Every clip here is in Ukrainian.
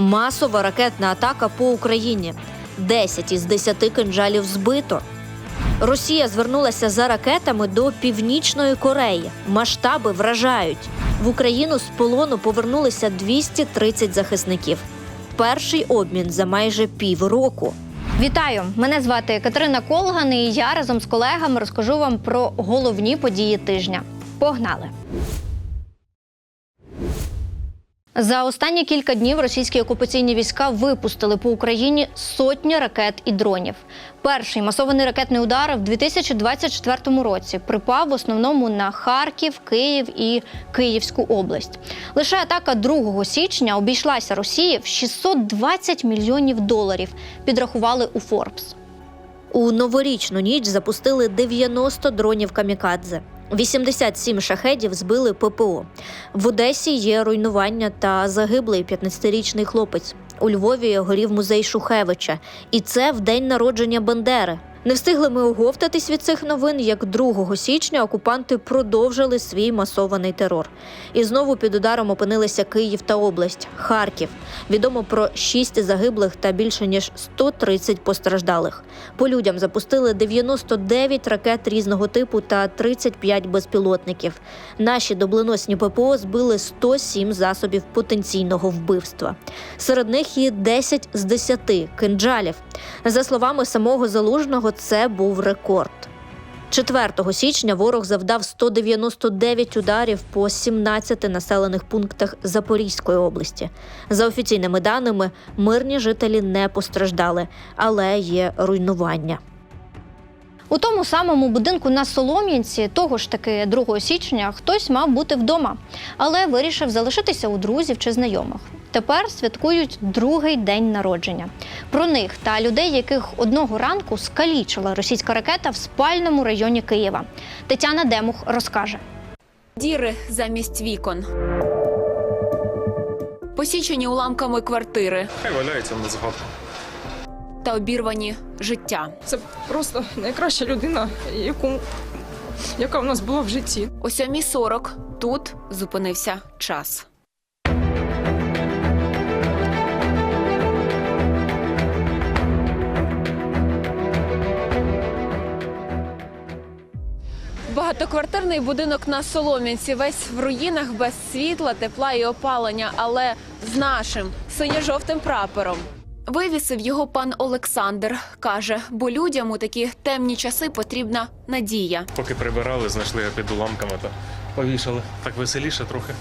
Масова ракетна атака по Україні. 10 із 10 кинджалів збито. Росія звернулася за ракетами до Північної Кореї. Масштаби вражають. В Україну з полону повернулися 230 захисників. Перший обмін за майже півроку. Вітаю! Мене звати Катерина Колган, і я разом з колегами розкажу вам про головні події тижня. Погнали! За останні кілька днів російські окупаційні війська випустили по Україні сотні ракет і дронів. Перший масований ракетний удар в 2024 році припав в основному на Харків, Київ і Київську область. Лише атака 2 січня обійшлася Росії в 620 мільйонів доларів. Підрахували у Форбс. У новорічну ніч запустили 90 дронів камікадзе. 87 шахедів збили ППО. В Одесі є руйнування та загиблий 15-річний хлопець. У Львові горів музей Шухевича, і це в день народження Бандери. Не встигли ми оговтатись від цих новин, як 2 січня окупанти продовжили свій масований терор. І знову під ударом опинилися Київ та область, Харків. Відомо про 6 загиблих та більше ніж 130 постраждалих. По людям запустили 99 ракет різного типу та 35 безпілотників. Наші доблоносні ППО збили 107 засобів потенційного вбивства. Серед них і 10 з 10 кинджалів. За словами самого залужного, це був рекорд. 4 січня ворог завдав 199 ударів по 17 населених пунктах Запорізької області. За офіційними даними, мирні жителі не постраждали, але є руйнування. У тому самому будинку на Солом'янці, того ж таки 2 січня, хтось мав бути вдома, але вирішив залишитися у друзів чи знайомих. Тепер святкують другий день народження. Про них та людей, яких одного ранку скалічила російська ракета в спальному районі Києва. Тетяна Демух розкаже. Діри замість вікон. Посічені уламками квартири Хай валяється на згадку. та обірвані життя. Це просто найкраща людина, яку, яка в нас була в житті. О 7.40 тут зупинився час. Багатоквартирний будинок на Солом'янці весь в руїнах без світла, тепла і опалення, але з нашим синьо-жовтим прапором. Вивісив його пан Олександр. каже, бо людям у такі темні часи потрібна надія. Поки прибирали, знайшли під уламками та повішали. Так веселіше трохи.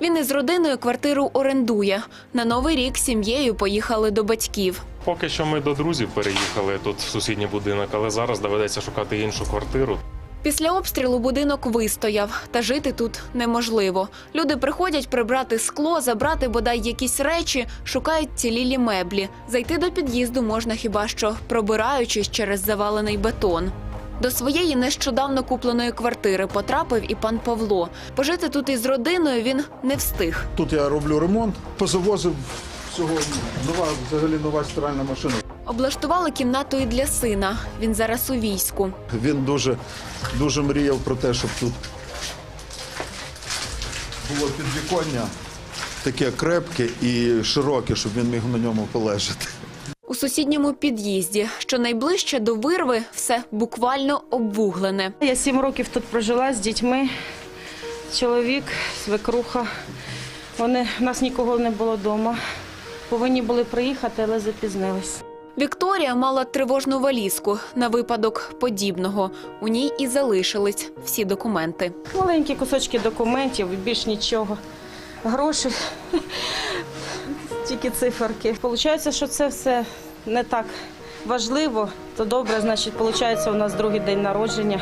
Він із родиною квартиру орендує. На новий рік сім'єю поїхали до батьків. Поки що ми до друзів переїхали тут в сусідній будинок, але зараз доведеться шукати іншу квартиру. Після обстрілу будинок вистояв, та жити тут неможливо. Люди приходять прибрати скло, забрати бодай якісь речі, шукають цілілі меблі. Зайти до під'їзду можна хіба що пробираючись через завалений бетон. До своєї нещодавно купленої квартири потрапив і пан Павло. Пожити тут із родиною він не встиг. Тут я роблю ремонт, позавозив всього нова, взагалі нова стиральна машина. Облаштували кімнату і для сина. Він зараз у війську. Він дуже, дуже мріяв про те, щоб тут було підвіконня таке крепке і широке, щоб він міг на ньому полежати. У сусідньому під'їзді, що найближче до вирви, все буквально обвуглене. Я сім років тут прожила з дітьми. Чоловік, свекруха. Вони у нас нікого не було вдома. Повинні були приїхати, але запізнились. Вікторія мала тривожну валізку на випадок подібного. У ній і залишились всі документи. Маленькі кусочки документів, більш нічого. Гроші, тільки циферки. Получається, що це все не так важливо, то добре, значить, виходить, у нас другий день народження.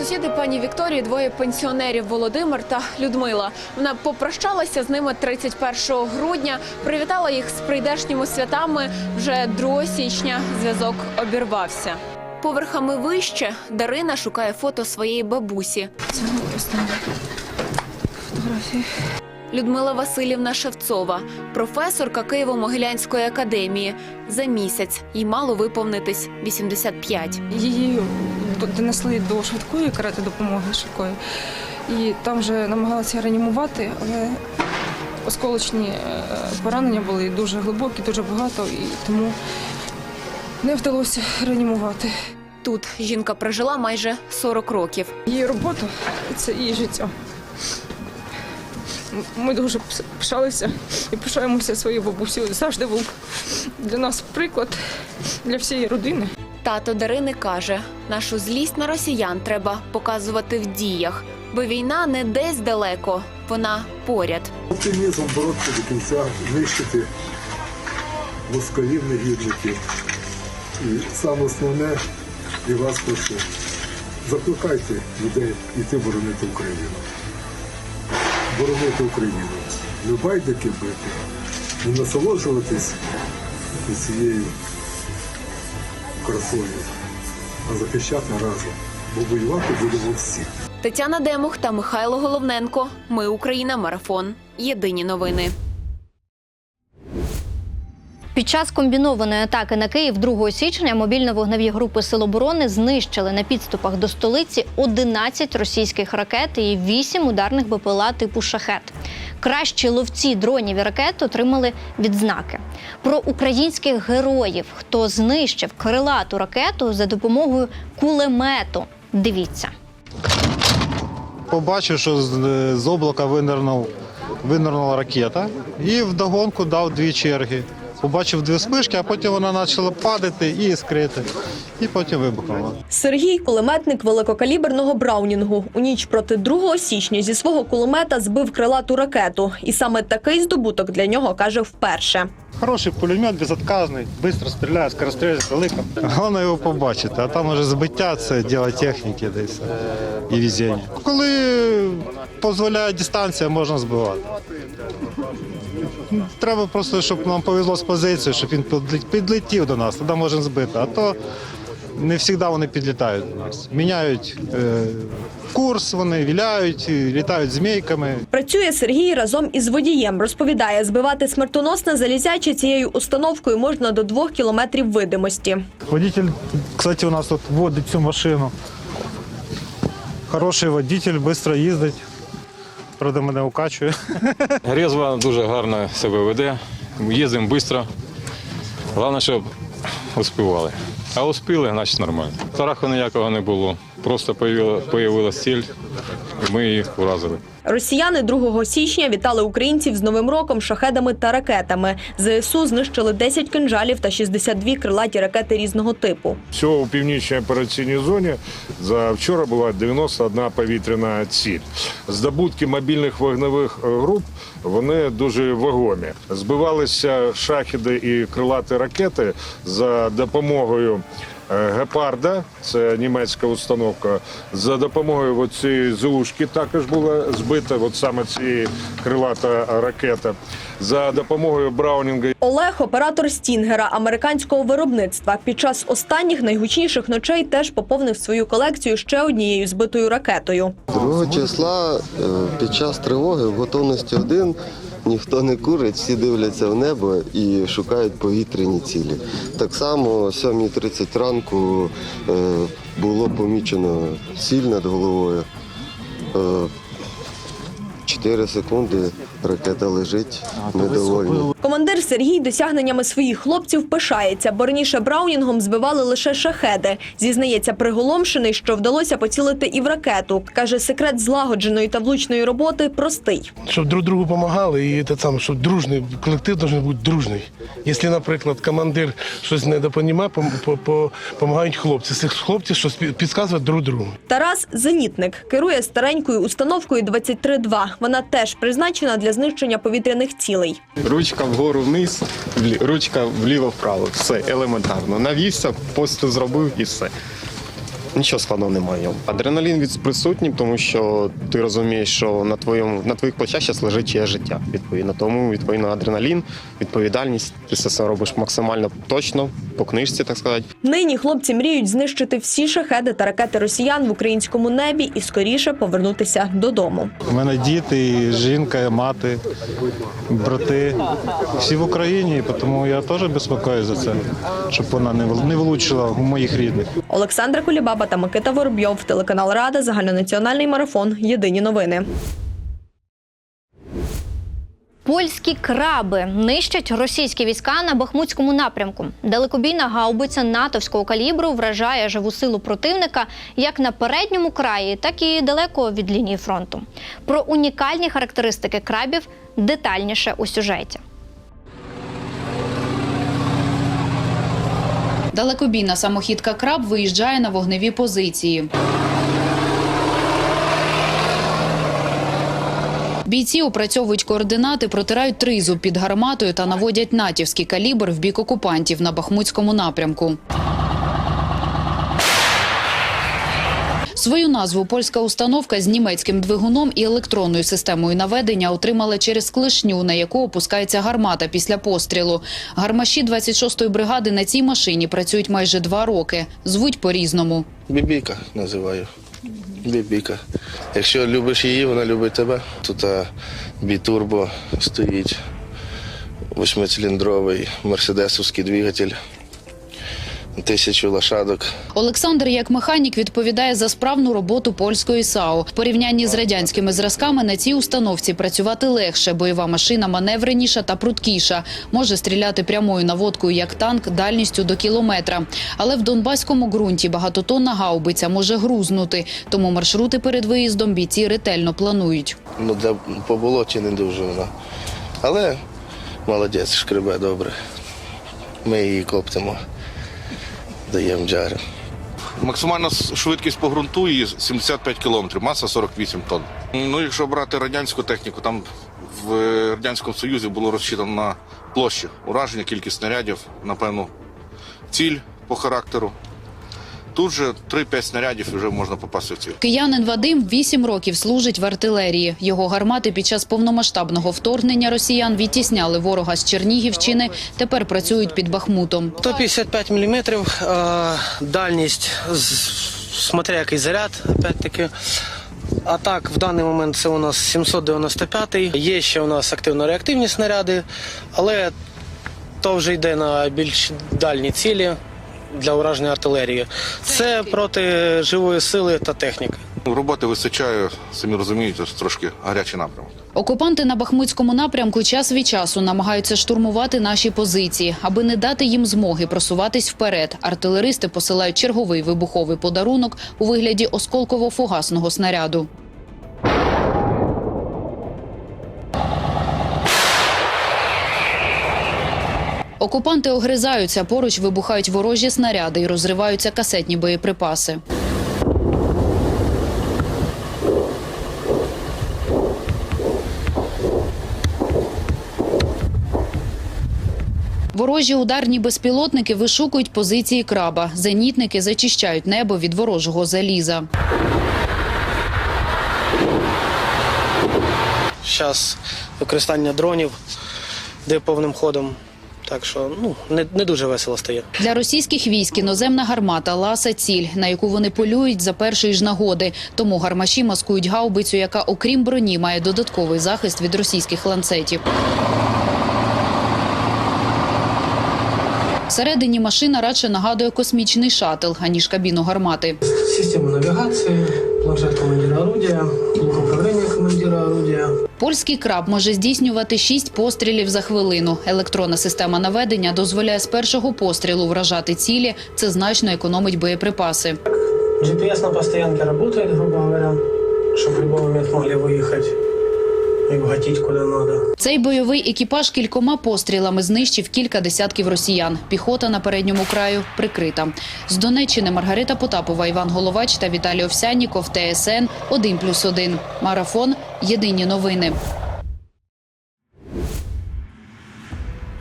Сусіди пані Вікторії двоє пенсіонерів Володимир та Людмила. Вона попрощалася з ними 31 грудня, привітала їх з прийдешніми святами. Вже 2 січня зв'язок обірвався. Поверхами вище Дарина шукає фото своєї бабусі. Людмила Васильівна Шевцова, професорка Києво-Могилянської академії. За місяць їй мало виповнитись 85. Її донесли до швидкої карети допомоги швидкої. І там вже намагалися реанімувати, але осколочні е, поранення були дуже глибокі, дуже багато, і тому не вдалося реанімувати. Тут жінка прожила майже 40 років. Її робота це її життя. Ми дуже пишалися і пишаємося своєю бабусею. Завжди був для нас приклад для всієї родини. Тато Дарини каже: нашу злість на росіян треба показувати в діях, бо війна не десь далеко, вона поряд. Оптимізм боротися до кінця, знищити москалів негідників. І саме основне, і вас прошу, закликайте людей йти боронити Україну. Боронити Україну. Не байдики бити, насолоджуватись цією красою, а захищати разом. Бо воювати будемо всі. Тетяна Демух та Михайло Головненко. Ми Україна. Марафон. Єдині новини. Під час комбінованої атаки на Київ 2 січня мобільно-вогневі групи Сил оборони знищили на підступах до столиці 11 російських ракет і 8 ударних БПЛА типу шахет. Кращі ловці дронів і ракет отримали відзнаки. Про українських героїв, хто знищив крилату ракету за допомогою кулемету. Дивіться. побачив, що з, з облака винирнув, винирнула ракета і вдогонку дав дві черги. Побачив дві спишки, а потім вона почала падати і іскрити. І потім вибухнула. Сергій кулеметник великокаліберного браунінгу. У ніч проти 2 січня зі свого кулемета збив крилату ракету. І саме такий здобуток для нього каже вперше. Хороший пулемет, безотказний, швидко стріляє, скорострільність велика. Головне його побачити, а там уже збиття це діло техніки десь і везіння. Коли дозволяє дистанція, можна збивати. Треба просто, щоб нам повезло з позицією, щоб він підлетів до нас, тоді можемо збити. А то не завжди вони підлітають до нас. Міняють е, курс, вони віляють, літають змійками. Працює Сергій разом із водієм. Розповідає, збивати смертоносне залізяче цією установкою можна до двох кілометрів видимості. Водитель, кстати, у нас тут водить цю машину. Хороший водитель, швидко їздить. Правда, мене укачує. Грізва дуже гарно себе веде, їздимо швидко. Головне, щоб успівали. А успіли, значить нормально. Страху ніякого не було. Просто появилася ціль, і ми її вразили. Росіяни 2 січня вітали українців з Новим роком, шахедами та ракетами. ЗСУ знищили 10 кинжалів та 62 крилаті ракети різного типу. Всього у північній операційній зоні за вчора була 91 повітряна ціль. Здобутки мобільних вогневих е, груп вони дуже вагомі. Збивалися шахіди і крилаті ракети за допомогою. Е, Гепарда, це німецька установка. За допомогою цієї зушки також була збита, от саме цієї крилата ракета. За допомогою Браунінга Олег оператор Стінгера американського виробництва. Під час останніх найгучніших ночей теж поповнив свою колекцію ще однією збитою ракетою. 2 числа е, під час тривоги в готовності один ніхто не курить, всі дивляться в небо і шукають повітряні цілі. Так само о 7.30 ранку е, було помічено ціль над головою. Е, 4 секунди ракета лежить недовольна. Командир Сергій досягненнями своїх хлопців пишається, бо раніше браунінгом збивали лише шахеди. Зізнається, приголомшений, що вдалося поцілити і в ракету. Каже, секрет злагодженої та влучної роботи простий. щоб друг другу допомагали, і це саме, щоб дружний колектив має бути дружний. Якщо, наприклад, командир щось не допонімає, допомагають хлопці. Цих хлопці щось пі- підказують друг другу. Тарас зенітник керує старенькою установкою 23-2. Вона теж призначена для знищення повітряних цілей. Ручка вгору вниз, ручка вліво-вправо. Все елементарно. Навівся, посту зробив і все. Нічого складного немає. Адреналін від присутній, тому що ти розумієш, що на твоєму на твоїх плечах зараз лежить чиє життя. Відповідно, тому відповідно адреналін, відповідальність. Ти все це робиш максимально точно, по книжці, так сказати. Нині хлопці мріють знищити всі шахеди та ракети росіян в українському небі і скоріше повернутися додому. У мене діти, жінка, мати, брати. Всі в Україні, тому я теж безпокоюсь за це, щоб вона не влучила у моїх рідних. Олександра Кулібаба та Микита Воробйов, телеканал Рада, загальнонаціональний марафон. Єдині новини. Польські краби нищать російські війська на Бахмутському напрямку. Далекобійна гаубиця натовського калібру вражає живу силу противника як на передньому краї, так і далеко від лінії фронту. Про унікальні характеристики крабів детальніше у сюжеті. Далекобійна самохідка краб виїжджає на вогневі позиції. Бійці опрацьовують координати, протирають тризу під гарматою та наводять натівський калібр в бік окупантів на Бахмутському напрямку. Свою назву польська установка з німецьким двигуном і електронною системою наведення отримала через клешню, на яку опускається гармата після пострілу. Гармаші 26-ї бригади на цій машині працюють майже два роки. Звуть по-різному. Бібіка називаю. Бібіка. Якщо любиш її, вона любить тебе. Тут бітурбо стоїть, восьмициліндровий мерседесовський двигатель, тисячу лошадок. Олександр, як механік, відповідає за справну роботу польської САУ. В порівнянні з радянськими зразками на цій установці працювати легше. Бойова машина маневреніша та пруткіша. Може стріляти прямою наводкою як танк дальністю до кілометра. Але в донбаському ґрунті багатотонна гаубиця може грузнути. Тому маршрути перед виїздом бійці ретельно планують. Ну, для, по болоті не дуже вона. Але молодець, шкребе добре. Ми її коптимо, даємо джари. Максимальна швидкість по ґрунту її 75 км, маса 48 тонн. Ну, якщо брати радянську техніку, там в Радянському Союзі було розчитано на площі ураження, кількість снарядів, напевно, ціль по характеру. Тут же 3-5 снарядів вже можна попасти в ціль. Киянин Вадим вісім років служить в артилерії. Його гармати під час повномасштабного вторгнення росіян відтісняли ворога з Чернігівщини. Тепер працюють під Бахмутом. 155 мм, дальність, з- смотря який заряд, опять-таки. А так, в даний момент це у нас 795-й. Є ще у нас активно-реактивні снаряди, але то вже йде на більш дальні цілі для ураження артилерії. Це проти живої сили та техніки. Ну, Роботи вистачає, самі розумієте, трошки гарячий напрямок. Окупанти на Бахмутському напрямку час від часу намагаються штурмувати наші позиції, аби не дати їм змоги просуватись вперед. Артилеристи посилають черговий вибуховий подарунок у вигляді осколково-фугасного снаряду. Окупанти огризаються, поруч вибухають ворожі снаряди і розриваються касетні боєприпаси. Ворожі ударні безпілотники вишукують позиції краба. Зенітники зачищають небо від ворожого заліза. Зараз використання дронів йде повним ходом. Так що ну, не, не дуже весело стає. Для російських військ іноземна гармата ласа ціль, на яку вони полюють за першої ж нагоди. Тому гармаші маскують гаубицю, яка, окрім броні, має додатковий захист від російських ланцетів. Всередині машина радше нагадує космічний шатл, аніж кабіну гармати. Система навігації, планшет командира управління командира орудия. Польський краб може здійснювати шість пострілів за хвилину. Електронна система наведення дозволяє з першого пострілу вражати цілі. Це значно економить боєприпаси. GPS на постоянке працює, грубо говоря, щоб в любой момент могли выехать и угатить куда надо. Цей бойовий екіпаж кількома пострілами знищив кілька десятків росіян. Піхота на передньому краю прикрита. З Донеччини Маргарита Потапова, Іван Головач та Віталій Овсянніков. ТСН 1+,1. Марафон. Єдині новини.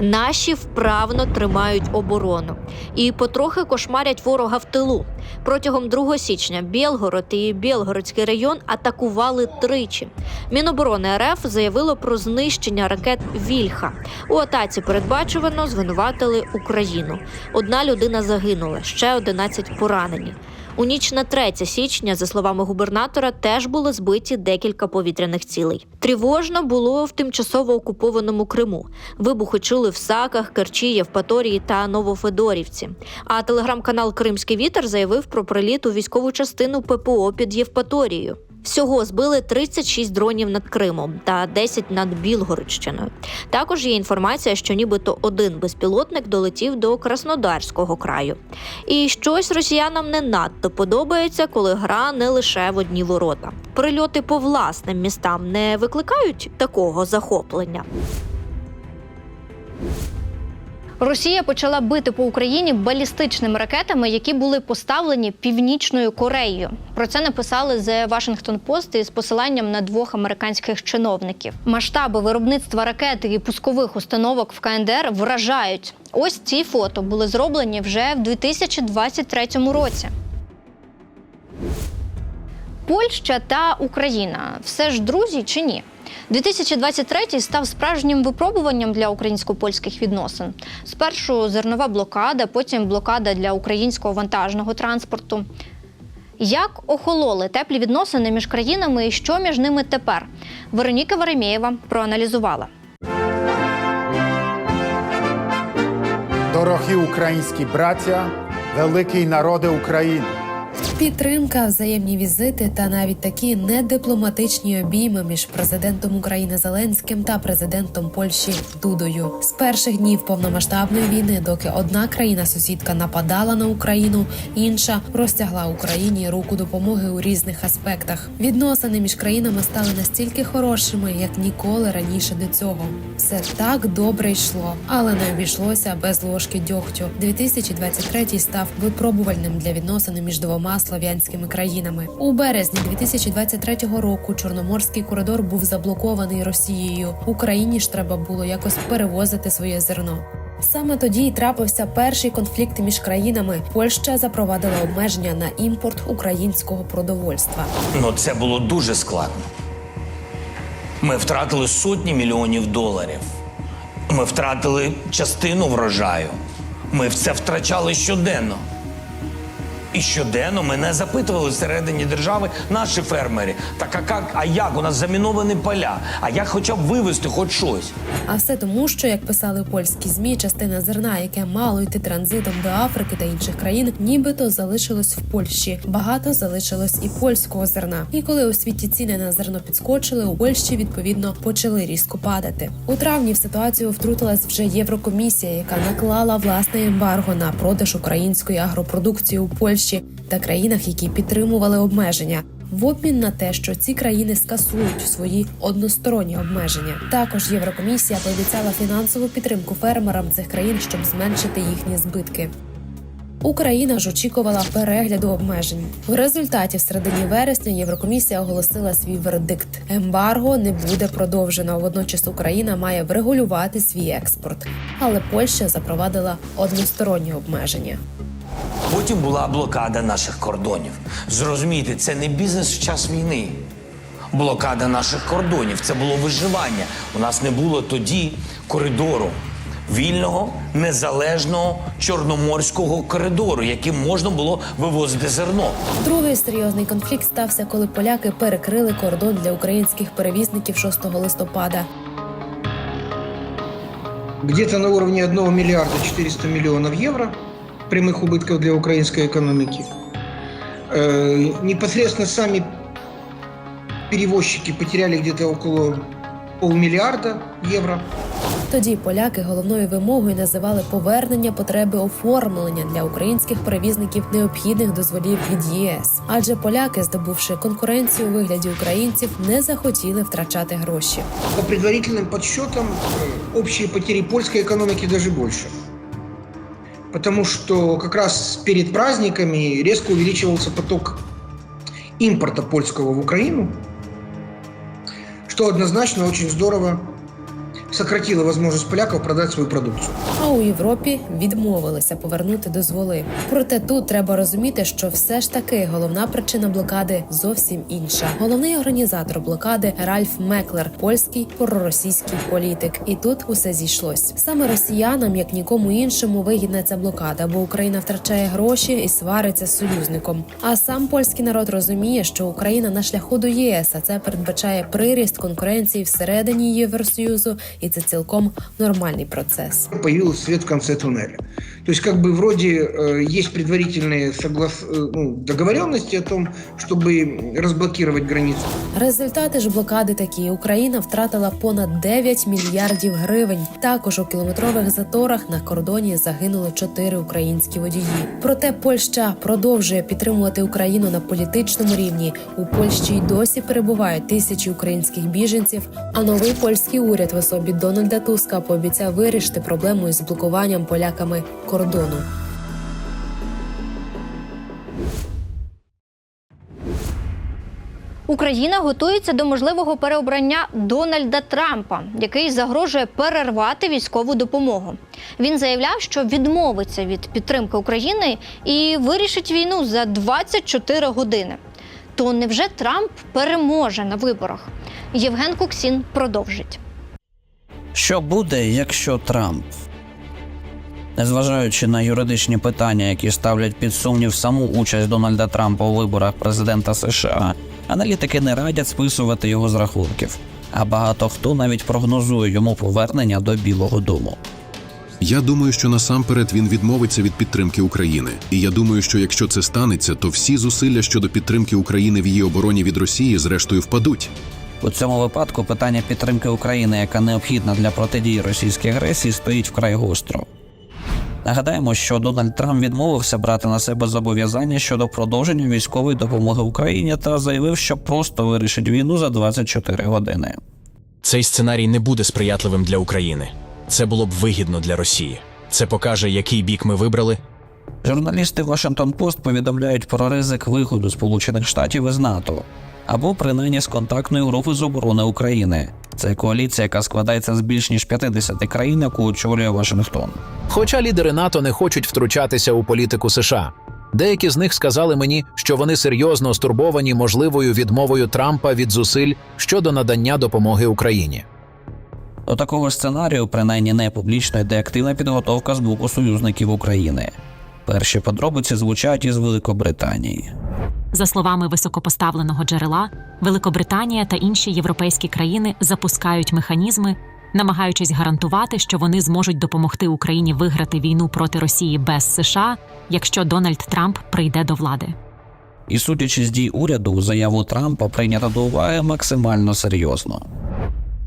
Наші вправно тримають оборону і потрохи кошмарять ворога в тилу. Протягом 2 січня Білгород і Білгородський район атакували тричі. Міноборони РФ заявило про знищення ракет Вільха. У атаці передбачувано звинуватили Україну. Одна людина загинула, ще 11 поранені. У ніч на 3 січня, за словами губернатора, теж були збиті декілька повітряних цілей. Тривожно було в тимчасово окупованому Криму. Вибухи чули в Саках, Керчі, Євпаторії та Новофедорівці. А телеграм-канал Кримський вітер заявив про приліт у військову частину ППО під Євпаторією. Всього збили 36 дронів над Кримом та 10 над Білгородщиною. Також є інформація, що нібито один безпілотник долетів до Краснодарського краю. І щось росіянам не надто подобається, коли гра не лише в одні ворота. Прильоти по власним містам не викликають такого захоплення. Росія почала бити по Україні балістичними ракетами, які були поставлені північною Кореєю. Про це написали The Washington Post із посиланням на двох американських чиновників. Масштаби виробництва ракет і пускових установок в КНДР вражають. Ось ці фото були зроблені вже в 2023 році. Польща та Україна все ж друзі чи ні? 2023 став справжнім випробуванням для українсько-польських відносин. Спершу зернова блокада, потім блокада для українського вантажного транспорту. Як охололи теплі відносини між країнами і що між ними тепер? Вероніка Веремєєва проаналізувала. Дорогі українські браття, великий народи України. Підтримка, взаємні візити та навіть такі недипломатичні обійми між президентом України Зеленським та президентом Польщі Дудою з перших днів повномасштабної війни, доки одна країна-сусідка нападала на Україну, інша простягла Україні руку допомоги у різних аспектах. Відносини між країнами стали настільки хорошими, як ніколи раніше до цього. Все так добре йшло, але не обійшлося без ложки дьогтю. 2023 став випробувальним для відносин між двома слав'янськими країнами. У березні 2023 року Чорноморський коридор був заблокований Росією. Україні ж треба було якось перевозити своє зерно. Саме тоді й трапився перший конфлікт між країнами. Польща запровадила обмеження на імпорт українського продовольства. Ну, це було дуже складно. Ми втратили сотні мільйонів доларів. Ми втратили частину врожаю. Ми в це втрачали щоденно. І щоденно мене запитували всередині держави наші фермери. Так а як, а як? У нас заміновані поля. А як хоча б вивезти хоч щось? А все тому, що як писали польські змі, частина зерна, яке мало йти транзитом до Африки та інших країн, нібито залишилось в Польщі. Багато залишилось і польського зерна. І коли у світі ціни на зерно підскочили, у Польщі відповідно почали різко падати. У травні в ситуацію втрутилась вже Єврокомісія, яка наклала власне ембарго на продаж української агропродукції у Польщі та країнах, які підтримували обмеження. В обмін на те, що ці країни скасують свої односторонні обмеження, також Єврокомісія пообіцяла фінансову підтримку фермерам цих країн, щоб зменшити їхні збитки. Україна ж очікувала перегляду обмежень. В результаті, в середині вересня, Єврокомісія оголосила свій вердикт: ембарго не буде продовжено. Водночас Україна має врегулювати свій експорт, але Польща запровадила односторонні обмеження. Потім була блокада наших кордонів. Зрозумійте, це не бізнес в час війни. Блокада наших кордонів це було виживання. У нас не було тоді коридору вільного, незалежного чорноморського коридору, яким можна було вивозити зерно. Другий серйозний конфлікт стався, коли поляки перекрили кордон для українських перевізників 6 листопада. где-то на уровне 1 миллиарда 400 миллионов евро прямых убытков для украинской экономики. Э, Непосредственно сами перевозчики потеряли где-то около полмиллиарда евро. Тоді поляки головною вимогою називали повернення потреби оформлення для українських перевізників необхідних дозволів від ЄС. Адже поляки, здобувши конкуренцію у вигляді українців, не захотіли втрачати гроші. По предварительным подсчетам, э, общие потери польской экономики даже больше. Потому что как раз перед праздниками резко увеличивался поток импорта польского в Украину, что однозначно очень здорово сократило возможность поляков продать свою продукцию. А у Європі відмовилися повернути дозволи. Проте тут треба розуміти, що все ж таки головна причина блокади зовсім інша. Головний організатор блокади Ральф Меклер, польський проросійський політик. І тут усе зійшлось. Саме росіянам, як нікому іншому, вигідна ця блокада, бо Україна втрачає гроші і свариться з союзником. А сам польський народ розуміє, що Україна на шляху до ЄС, а це передбачає приріст конкуренції всередині Євросоюзу, і це цілком нормальний процес. Появился світ в кінці туннеля. То есть как бы вроде э, есть предварительные соглас... э, ну, договоренности о том, чтобы разблокировать границу. Результати ж блокади такі: Україна втратила понад 9 мільярдів гривень. Також у кілометрових заторах на кордоні загинули чотири українські водії. Проте Польща продовжує підтримувати Україну на політичному рівні. У Польщі й досі перебувають тисячі українських біженців. А новий польський уряд в особі Дональда Туска пообіцяв вирішити проблему із блокуванням поляками кордону. Україна готується до можливого переобрання Дональда Трампа, який загрожує перервати військову допомогу. Він заявляв, що відмовиться від підтримки України і вирішить війну за 24 години. То невже Трамп переможе на виборах? Євген Куксін продовжить. Що буде, якщо Трамп? Незважаючи на юридичні питання, які ставлять під сумнів саму участь Дональда Трампа у виборах президента США, аналітики не радять списувати його з рахунків. А багато хто навіть прогнозує йому повернення до Білого Дому. Я думаю, що насамперед він відмовиться від підтримки України. І я думаю, що якщо це станеться, то всі зусилля щодо підтримки України в її обороні від Росії зрештою впадуть. У цьому випадку питання підтримки України, яка необхідна для протидії російській агресії, стоїть вкрай гостро. Нагадаємо, що Дональд Трамп відмовився брати на себе зобов'язання щодо продовження військової допомоги Україні та заявив, що просто вирішить війну за 24 години. Цей сценарій не буде сприятливим для України. Це було б вигідно для Росії. Це покаже, який бік ми вибрали. Журналісти Washington Post повідомляють про ризик виходу Сполучених Штатів із НАТО або принаймні з контактної групи з оборони України. Це коаліція, яка складається з більш ніж 50 країн, яку очолює Вашингтон. Хоча лідери НАТО не хочуть втручатися у політику США. Деякі з них сказали мені, що вони серйозно стурбовані можливою відмовою Трампа від зусиль щодо надання допомоги Україні. До такого сценарію, принаймні не публічно, йде активна підготовка з боку союзників України. Перші подробиці звучать із Великобританії. За словами високопоставленого джерела, Великобританія та інші європейські країни запускають механізми, намагаючись гарантувати, що вони зможуть допомогти Україні виграти війну проти Росії без США, якщо Дональд Трамп прийде до влади. І судячи з дій уряду, заяву Трампа прийнято до уваги максимально серйозно.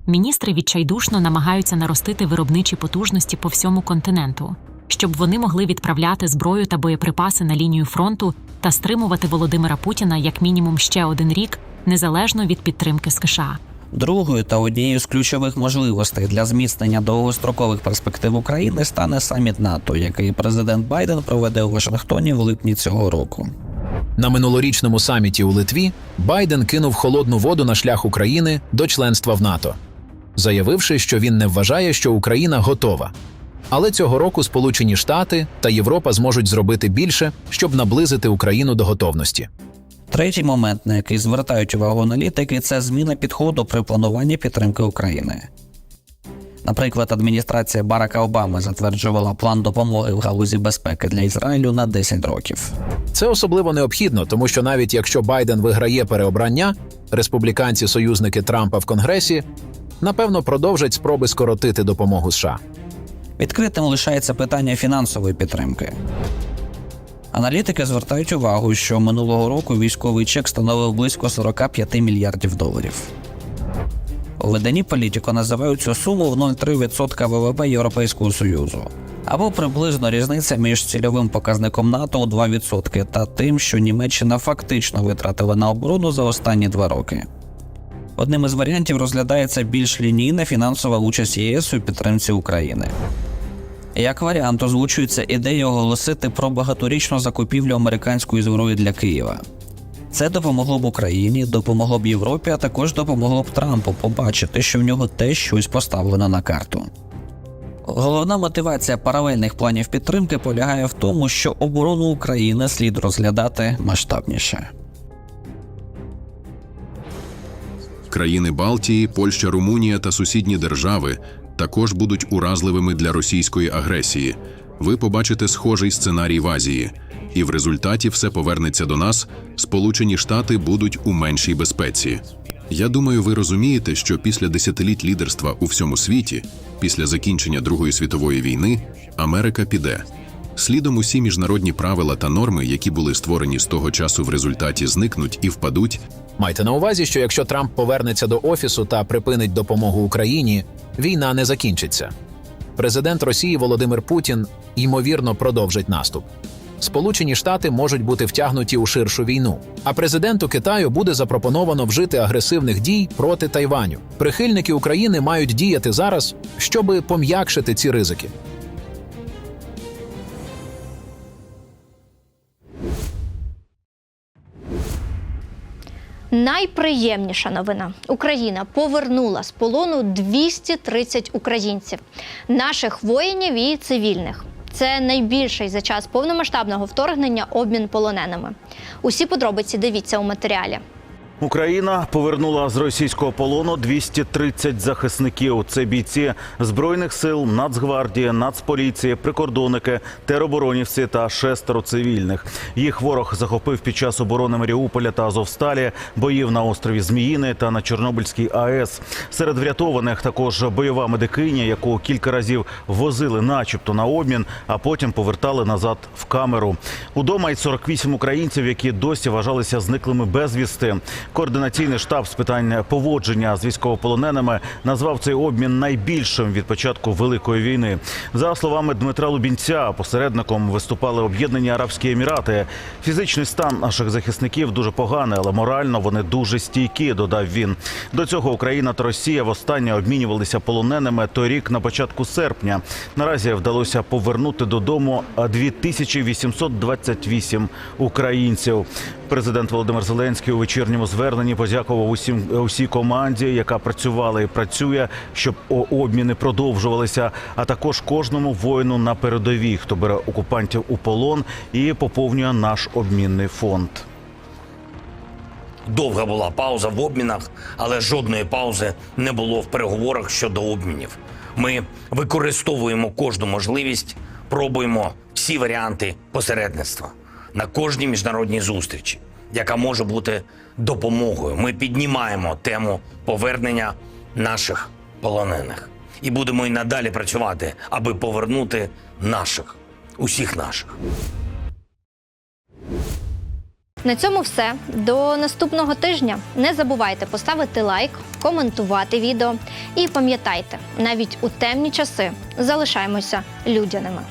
Міністри відчайдушно намагаються наростити виробничі потужності по всьому континенту, щоб вони могли відправляти зброю та боєприпаси на лінію фронту та стримувати Володимира Путіна як мінімум ще один рік, незалежно від підтримки з США. Другою та однією з ключових можливостей для зміцнення довгострокових перспектив України стане саміт НАТО, який президент Байден проведе у Вашингтоні в липні цього року. На минулорічному саміті у Литві Байден кинув холодну воду на шлях України до членства в НАТО, заявивши, що він не вважає, що Україна готова. Але цього року Сполучені Штати та Європа зможуть зробити більше, щоб наблизити Україну до готовності. Третій момент, на який звертають увагу аналітики, це зміна підходу при плануванні підтримки України. Наприклад, адміністрація Барака Обами затверджувала план допомоги в галузі безпеки для Ізраїлю на 10 років. Це особливо необхідно, тому що навіть якщо Байден виграє переобрання, республіканці-союзники Трампа в Конгресі напевно продовжать спроби скоротити допомогу США. Відкритим лишається питання фінансової підтримки. Аналітики звертають увагу, що минулого року військовий чек становив близько 45 мільярдів доларів. У виданні політико називають цю суму в 0,3% ВВП Європейського Союзу, або приблизно різниця між цільовим показником НАТО у 2% та тим, що Німеччина фактично витратила на оборону за останні два роки. Одним із варіантів розглядається більш лінійна фінансова участь ЄС у підтримці України. Як варіант озвучується ідея оголосити про багаторічну закупівлю американської зброї для Києва. Це допомогло б Україні, допомогло б Європі, а також допомогло б Трампу побачити, що в нього теж щось поставлено на карту. Головна мотивація паралельних планів підтримки полягає в тому, що оборону України слід розглядати масштабніше. Країни Балтії, Польща, Румунія та сусідні держави також будуть уразливими для російської агресії. Ви побачите схожий сценарій в Азії, і в результаті все повернеться до нас. Сполучені Штати будуть у меншій безпеці. Я думаю, ви розумієте, що після десятиліть лідерства у всьому світі, після закінчення Другої світової війни, Америка піде. Слідом усі міжнародні правила та норми, які були створені з того часу в результаті, зникнуть і впадуть Майте на увазі, що якщо Трамп повернеться до офісу та припинить допомогу Україні, війна не закінчиться. Президент Росії Володимир Путін ймовірно продовжить наступ. Сполучені Штати можуть бути втягнуті у ширшу війну, а президенту Китаю буде запропоновано вжити агресивних дій проти Тайваню. Прихильники України мають діяти зараз, щоби пом'якшити ці ризики. Найприємніша новина: Україна повернула з полону 230 українців, наших воїнів і цивільних. Це найбільший за час повномасштабного вторгнення обмін полоненими. Усі подробиці дивіться у матеріалі. Україна повернула з російського полону 230 захисників. Це бійці збройних сил, Нацгвардії, Нацполіції, прикордонники, тероборонівці та шестеро цивільних. Їх ворог захопив під час оборони Маріуполя та Азовсталі, боїв на острові Зміїни та на Чорнобильській АЕС. Серед врятованих також бойова медикиня, яку кілька разів возили, начебто, на обмін, а потім повертали назад в камеру. Удома й 48 українців, які досі вважалися зниклими безвісти. Координаційний штаб з питань поводження з військовополоненими назвав цей обмін найбільшим від початку великої війни. За словами Дмитра Лубінця, посередником виступали об'єднані Арабські Емірати. Фізичний стан наших захисників дуже поганий, але морально вони дуже стійкі. Додав він. До цього Україна та Росія востаннє обмінювалися полоненими торік на початку серпня. Наразі вдалося повернути додому 2828 українців. Президент Володимир Зеленський у вечірньому зверненні подякував усім усій команді, яка працювала і працює, щоб обміни продовжувалися. А також кожному воїну на передовій, хто бере окупантів у полон і поповнює наш обмінний фонд. Довга була пауза в обмінах, але жодної паузи не було в переговорах щодо обмінів. Ми використовуємо кожну можливість, пробуємо всі варіанти посередництва на кожній міжнародній зустрічі, яка може бути допомогою. Ми піднімаємо тему повернення наших полонених і будемо і надалі працювати, аби повернути наших, усіх наших. На цьому все. До наступного тижня. Не забувайте поставити лайк, коментувати відео і пам'ятайте, навіть у темні часи залишаємося людяними.